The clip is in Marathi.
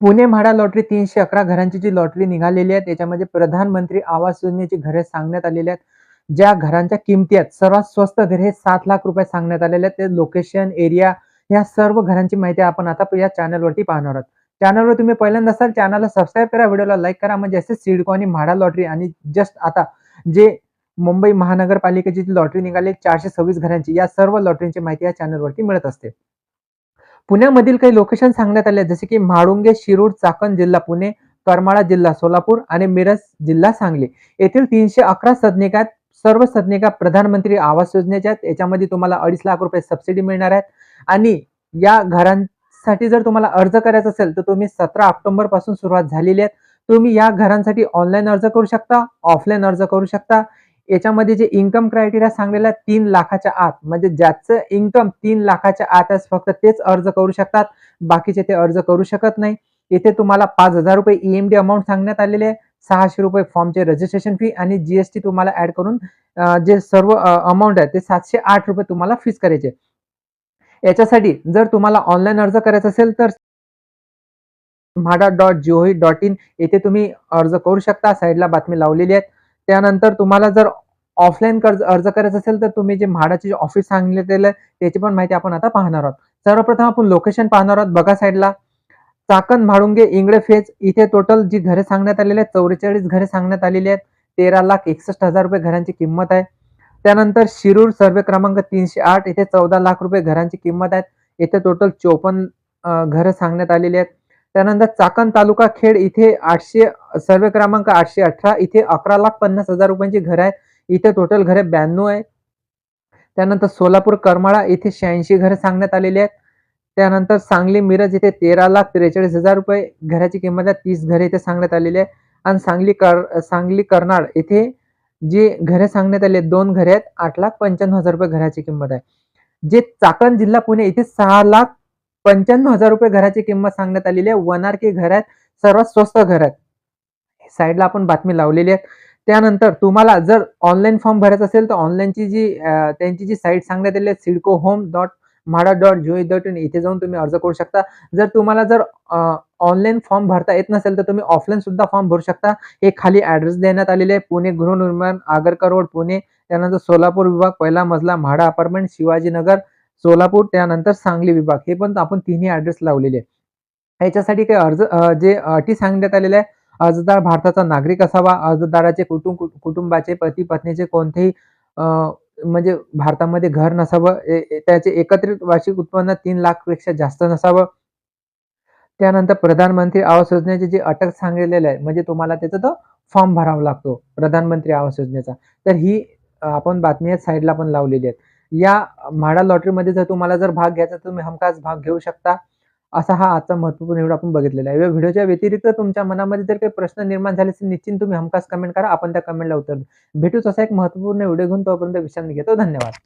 पुणे म्हाडा लॉटरी तीनशे अकरा घरांची जी लॉटरी निघालेली आहे त्याच्यामध्ये प्रधानमंत्री आवास योजनेची घरे सांगण्यात आलेली आहेत. ज्या घरांच्या किमती आहेत सर्वात स्वस्त घर हे सात लाख रुपये सांगण्यात आलेले आहेत. ते लोकेशन एरिया या सर्व घरांची माहिती आपण आता या चॅनलवरती पाहणार आहोत. चॅनलवर तुम्ही पहिल्यांदा असाल चॅनलला सबस्क्राईब करा व्हिडिओला लाईक करा. म्हणजे असे सिडको आणि म्हाडा लॉटरी आणि जस्ट आता जे मुंबई महानगरपालिकेची जी लॉटरी निघाली चारशे सव्वीस घरांची या सर्व लॉटरीची माहिती या चॅनलवरती मिळत असते. पुण्यामधील काही लोकेशन सांगण्यात आले जसे की म्हाळुंगे शिरूर चाकण जिल्हा पुणे करमाळा जिल्हा सोलापूर आणि मिरज जिल्हा सांगली. येथील तीनशे अकरा सदनिकात आहेत. सर्व सदनिका प्रधानमंत्री आवास योजनेच्या आहेत. याच्यामध्ये तुम्हाला अडीच लाख रुपये सबसिडी मिळणार आहेत. आणि या घरांसाठी जर तुम्हाला अर्ज करायचा असेल तर तुम्ही सतरा ऑक्टोबरपासून सुरुवात झालेली आहे. तुम्ही या घरांसाठी ऑनलाईन अर्ज करू शकता ऑफलाईन अर्ज करू शकता. याच्यामध्ये जे इन्कम क्रायटेरिया सांगलेला आहे तीन लाखाच्या आत म्हणजे ज्याचं इन्कम तीन लाखाच्या आत आहे फक्त तेच अर्ज करू शकतात बाकीचे ते अर्ज करू शकत नाही. इथे तुम्हाला पाच हजार रुपये ईएमडी अमाऊंट सांगण्यात आलेले आहे सहाशे रुपये फॉर्मचे रजिस्ट्रेशन फी आणि जीएसटी तुम्हाला ऍड करून जे सर्व अमाऊंट आहे ते सातशे आठ रुपये तुम्हाला फीस करायचे. याच्यासाठी जर तुम्हाला ऑनलाईन अर्ज करायचा असेल तर म्हाडा डॉट जिओही डॉट इन येथे तुम्ही अर्ज करू शकता. साईडला बातमी लावलेली आहे त्यानंतर तुम्हाला जर ऑफलाईन कर्ज अर्ज करायचा असेल तर तुम्ही जे म्हाडाचे जे ऑफिस सांगितलेलं आहे त्याची पण माहिती आपण आता पाहणार आहोत. सर्वप्रथम आपण लोकेशन पाहणार आहोत. बघा साईडला चाकण म्हाळुंगे इंगळे फेज. इथे टोटल जी घरे सांगण्यात आलेली आहेत चौवेचाळीस घरे सांगण्यात आलेली आहेत. तेरा लाख एकसष्ट हजार रुपये घरांची किंमत आहे. त्यानंतर शिरूर सर्वे क्रमांक तीनशे आठ. इथे चौदा लाख रुपये घरांची किंमत आहे इथे टोटल चोपन्न घरं सांगण्यात आलेली आहेत. त्यानंतर चाकण तालुका खेड इथे आठशे सर्वे क्रमांक आठशे अठरा इथे अकरा लाख पन्नास हजार रुपयांची घरं आहेत इथे टोटल घरे ब्याण्णव आहे. त्यानंतर सोलापूर करमाळा इथे शहाऐंशी घरं सांगण्यात आलेली आहेत. त्यानंतर सांगली मिरज इथे तेरा लाख त्रेचाळीस हजार रुपये घराची किंमत आहे. तीस घरे इथे सांगण्यात आलेली आहे आणि सांगली कर सांगली कर्नाळ इथे जे घरे सांगण्यात आले आहेत, दोन घरे आहेत. आठ लाख पंच्याण्णव हजार रुपये घराची किंमत आहे. जे चाकण जिल्हा पुणे इथे सहा लाख पंच्याण्णव हजार रुपये घराची किंमत सांगण्यात आलेली आहे. वन आर के घर आहेत सर्वात स्वस्त घर आहेत साईडला आपण बातमी लावलेली आहे. त्यानंतर तुम्हाला जर ऑनलाईन फॉर्म भरायचा असेल तर ऑनलाईनची जी त्यांची जी साईट सांगण्यात आली आहे CIDCO home dot MHADA dot Jio dot in इथे जाऊन तुम्ही अर्ज करू शकता. जर तुम्हाला जर ऑनलाईन फॉर्म भरता येत नसेल तर तुम्ही ऑफलाईन सुद्धा फॉर्म भरू शकता. हे खाली ऍड्रेस देण्यात आलेले आहे. पुणे गृहनिर्माण आगरकर रोड पुणे. त्यानंतर सोलापूर विभाग पहिला मजला म्हाडा अपार्टमेंट शिवाजीनगर. सोलापूर त्यानंतर सांगली विभाग. हे पण आपण तिन्ही ऍड्रेस लावलेले आहे याच्यासाठी काही अर्ज जे अटी सांगण्यात आलेले आहे अर्जदार भारताचा नागरिक असावा अर्जदाराचे कुटुंब कुटुंबाचे पती पत्नीचे कोणतेही म्हणजे भारतामध्ये घर नसावं त्याचे एकत्रित वार्षिक उत्पन्न तीन लाखपेक्षा जास्त नसावं. त्यानंतर प्रधानमंत्री आवास योजनेचे जे अटक सांगितलेले आहे म्हणजे तुम्हाला त्याचा तो फॉर्म भरावा लागतो प्रधानमंत्री आवास योजनेचा. तर ही आपण बातमी साईडला पण लावलेली आहेत. या म्हाडा लॉटरीमध्ये जर तुम्हाला जर भाग घ्यायचा तुम्ही हमखास भाग घेऊ शकता. असा हा आजचा महत्त्वपूर्ण व्हिडिओ आपण बघितलेला आहे. या व्हिडिओच्या व्यतिरिक्त तुमच्या मनामध्ये जर काही प्रश्न निर्माण झाले असेल निश्चित तुम्ही हमखास कमेंट करा. आपण त्या कमेंटला उत्तर भेटूच असा एक महत्त्वपूर्ण व्हिडिओ घेऊन तोपर्यंत विश्रांती घेतो. धन्यवाद.